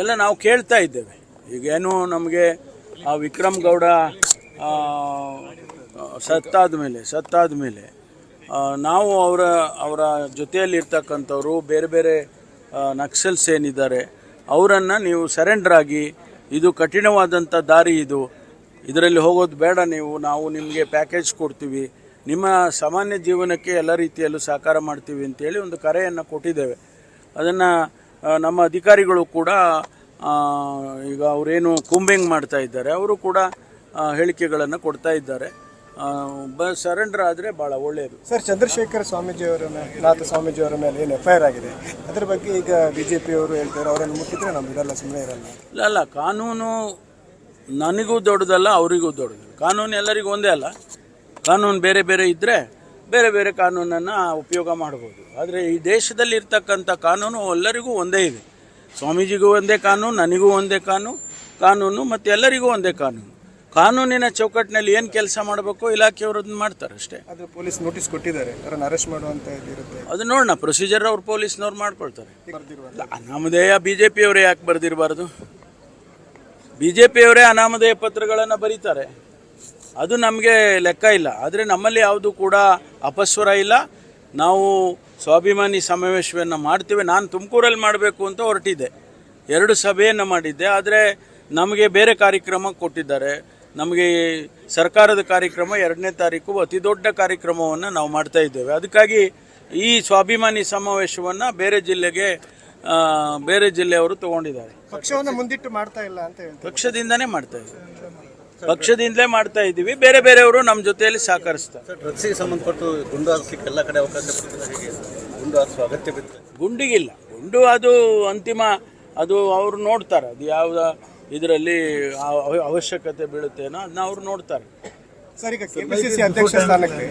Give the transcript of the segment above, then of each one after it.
ಎಲ್ಲ ನಾವು ಕೇಳ್ತಾ ಇದ್ದೇವೆ. ಈಗೇನು ನಮಗೆ, ಆ ವಿಕ್ರಮ್ ಗೌಡ ಸತ್ತಾದ ಮೇಲೆ ಸತ್ತಾದ ಮೇಲೆ ನಾವು ಅವರ ಅವರ ಜೊತೆಯಲ್ಲಿ ಇರ್ತಕ್ಕಂಥವ್ರು ಬೇರೆ ಬೇರೆ ನಕ್ಸಲ್ಸ್ ಏನಿದ್ದಾರೆ ಅವರನ್ನು ನೀವು ಸರೆಂಡರ್ ಆಗಿ, ಇದು ಕಠಿಣವಾದಂಥ ದಾರಿ ಇದು. ಇದರಲ್ಲಿ ಹೋಗೋದು ಬೇಡ ನೀವು, ನಾವು ನಿಮಗೆ ಪ್ಯಾಕೇಜ್ ಕೊಡ್ತೀವಿ. ನಿಮ್ಮ ಸಾಮಾನ್ಯ ಜೀವನಕ್ಕೆ ಎಲ್ಲ ರೀತಿಯಲ್ಲೂ ಸಹಕಾರ ಮಾಡ್ತೀವಿ ಅಂತೇಳಿ ಒಂದು ಕರೆಯನ್ನು ಕೊಟ್ಟಿದ್ದೇವೆ. ಅದನ್ನು ನಮ್ಮ ಅಧಿಕಾರಿಗಳು ಕೂಡ ಈಗ ಅವರೇನು ಕುಂಬಿಂಗ್ ಮಾಡ್ತಾ ಇದ್ದಾರೆ ಅವರು ಕೂಡ ಹೇಳಿಕೆಗಳನ್ನು ಕೊಡ್ತಾ ಇದ್ದಾರೆ. ಬ ಸರೆಂಡರ್ ಆದರೆ ಭಾಳ ಒಳ್ಳೆಯದು ಸರ್ ಚಂದ್ರಶೇಖರ್ ಸ್ವಾಮೀಜಿಯವರ ಮೇಲೆ ನಾಥ ಸ್ವಾಮೀಜಿಯವರ ಮೇಲೆ ಏನು ಎಫ್ ಐ ಆರ್ ಆಗಿದೆ? ಅದ್ರ ಬಗ್ಗೆ ಈಗ ಬಿ ಜೆ ಅವರು ಹೇಳ್ತಾರೆ ಅವರನ್ನು ಮುಟ್ಟಿದ್ರೆ ನಮ್ಗೆ ಇದೆಲ್ಲ ಸುಮ್ಮನೆ ಇರಲ್ಲ. ಇಲ್ಲ ಅಲ್ಲ ಕಾನೂನು ನನಗೂ ದೊಡ್ಡದಲ್ಲ ಅವರಿಗೂ ದೊಡ್ಡದು. ಕಾನೂನು ಎಲ್ಲರಿಗೂ ಒಂದೇ ಅಲ್ಲ. ಕಾನೂನು ಬೇರೆ ಬೇರೆ ಇದ್ದರೆ ಬೇರೆ ಬೇರೆ ಕಾನೂನನ್ನು ಉಪಯೋಗ ಮಾಡ್ಬೋದು ಆದರೆ ಈ ದೇಶದಲ್ಲಿ ಇರ್ತಕ್ಕಂಥ ಕಾನೂನು ಎಲ್ಲರಿಗೂ ಒಂದೇ ಇದೆ. ಸ್ವಾಮೀಜಿಗೂ ಒಂದೇ ಕಾನೂನು ನನಗೂ ಒಂದೇ ಕಾನೂನು ಕಾನೂನು ಮತ್ತು ಎಲ್ಲರಿಗೂ ಒಂದೇ ಕಾನೂನು. ಕಾನೂನಿನ ಚೌಕಟ್ಟಿನಲ್ಲಿ ಏನು ಕೆಲಸ ಮಾಡಬೇಕು ಇಲಾಖೆಯವರು ಅದನ್ನ ಮಾಡ್ತಾರೆ ಅಷ್ಟೇ. ಆದರೆ ಪೊಲೀಸ್ ನೋಟಿಸ್ ಕೊಟ್ಟಿದ್ದಾರೆ. ಅವರನ್ನು ಅರೆಸ್ಟ್ ಮಾಡುವಂತ ಇರುತ್ತೆ. ಅದು ನೋಡೋಣ ಪ್ರೊಸೀಜರ್ ಅವ್ರು ಪೊಲೀಸ್ನವ್ರು ಮಾಡ್ಕೊಳ್ತಾರೆ. ಅನಾಮದೇಯ ಅನಾಮಧೇಯ ಬಿ ಜೆ ಪಿಯವರೇ ಯಾಕೆ ಬರೆದಿರಬಾರ್ದು? ಬಿ ಜೆ ಪಿಯವರೇ ಅನಾಮಧೇಯ ಪತ್ರಗಳನ್ನು ಬರೀತಾರೆ. ಅದು ನಮಗೆ ಲೆಕ್ಕ ಇಲ್ಲ. ಆದರೆ ನಮ್ಮಲ್ಲಿ ಯಾವುದು ಕೂಡ ಅಪಸ್ವರ ಇಲ್ಲ. ನಾವು ಸ್ವಾಭಿಮಾನಿ ಸಮಾವೇಶವನ್ನು ಮಾಡ್ತೇವೆ. ನಾನು ತುಮಕೂರಲ್ಲಿ ಮಾಡಬೇಕು ಅಂತ ಹೊರಟಿದ್ದೆ. ಎರಡು ಸಭೆಯನ್ನು ಮಾಡಿದ್ದೆ. ಆದರೆ ನಮಗೆ ಬೇರೆ ಕಾರ್ಯಕ್ರಮ ಕೊಟ್ಟಿದ್ದಾರೆ. ನಮಗೆ ಸರ್ಕಾರದ ಕಾರ್ಯಕ್ರಮ ಎರಡನೇ ತಾರೀಕು ಅತಿ ದೊಡ್ಡ ಕಾರ್ಯಕ್ರಮವನ್ನು ನಾವು ಮಾಡ್ತಾ ಇದ್ದೇವೆ. ಅದಕ್ಕಾಗಿ ಈ ಸ್ವಾಭಿಮಾನಿ ಸಮಾವೇಶವನ್ನು ಬೇರೆ ಜಿಲ್ಲೆಗೆ ಬೇರೆ ಜಿಲ್ಲೆಯವರು ತಗೊಂಡಿದ್ದಾರೆ. ಪಕ್ಷವನ್ನು ಮುಂದಿಟ್ಟು ಮಾಡ್ತಾ ಇಲ್ಲ ಅಂತ ಪಕ್ಷದಿಂದನೇ ಮಾಡ್ತಾ ಇದ್ದೀವಿ ಪಕ್ಷದಿಂದಲೇ ಮಾಡ್ತಾ ಇದ್ದೀವಿ. ಬೇರೆ ಬೇರೆಯವರು ನಮ್ಮ ಜೊತೆಯಲ್ಲಿ ಸಹಕರಿಸ್ತಾರೆ. ಡ್ರಗ್ಸಿಗೆ ಸಂಬಂಧಪಟ್ಟು ಗುಂಡು ಹಾಕ್ಲಿಕ್ಕೆ ಎಲ್ಲ ಕಡೆ ಅವಕಾಶ ಗುಂಡು ಹಾರಿಸುವ ಅಗತ್ಯ ಬಿದ್ದರೆ ಗುಂಡಿಗಿಲ್ಲ. ಗುಂಡು ಅದು ಅಂತಿಮ ಅದು ಅವರು ನೋಡ್ತಾರೆ. ಅದು ಯಾವ ಇದರಲ್ಲಿ ಅವಶ್ಯಕತೆ ಬೀಳುತ್ತೇನೋ ಅದನ್ನ ಅವ್ರು ನೋಡ್ತಾರೆ. ಸರ್ ಈಗ ಕೆಪಿಸಿಸಿ ಅಧ್ಯಕ್ಷ ಸ್ಥಾನಕ್ಕೆ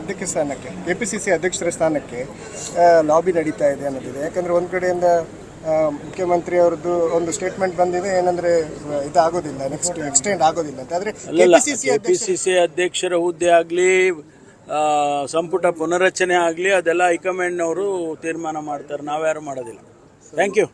ಅಧ್ಯಕ್ಷ ಸ್ಥಾನಕ್ಕೆ ಕೆಪಿಸಿಸಿ ಅಧ್ಯಕ್ಷರ ಸ್ಥಾನಕ್ಕೆ ಲಾಬಿ ನಡೀತಾ ಇದೆ ಅನ್ನೋದಿದೆ. ಯಾಕಂದ್ರೆ ಒಂದ್ ಕಡೆಯಿಂದ ಮುಖ್ಯಮಂತ್ರಿ ಅವ್ರದ್ದು ಒಂದು ಸ್ಟೇಟ್ಮೆಂಟ್ ಬಂದಿದೆ ಏನಂದ್ರೆ ಇದಾಗೋದಿಲ್ಲ ನೆಕ್ಸ್ಟ್ ಎಕ್ಸ್ಟೆಂಡ್ ಆಗೋದಿಲ್ಲ ಅಂತ. ಆದ್ರೆ ಕೆಪಿಸಿಸಿ ಅಧ್ಯಕ್ಷರ ಹುದ್ದೆ ಆಗಲಿ ಸಂಪುಟ ಪುನರಚನೆ ಆಗಲಿ ಅದೆಲ್ಲ ಹೈಕಮಾಂಡ್ನವರು ತೀರ್ಮಾನ ಮಾಡ್ತಾರೆ. ನಾವ್ಯಾರು ಮಾಡೋದಿಲ್ಲ. Thank you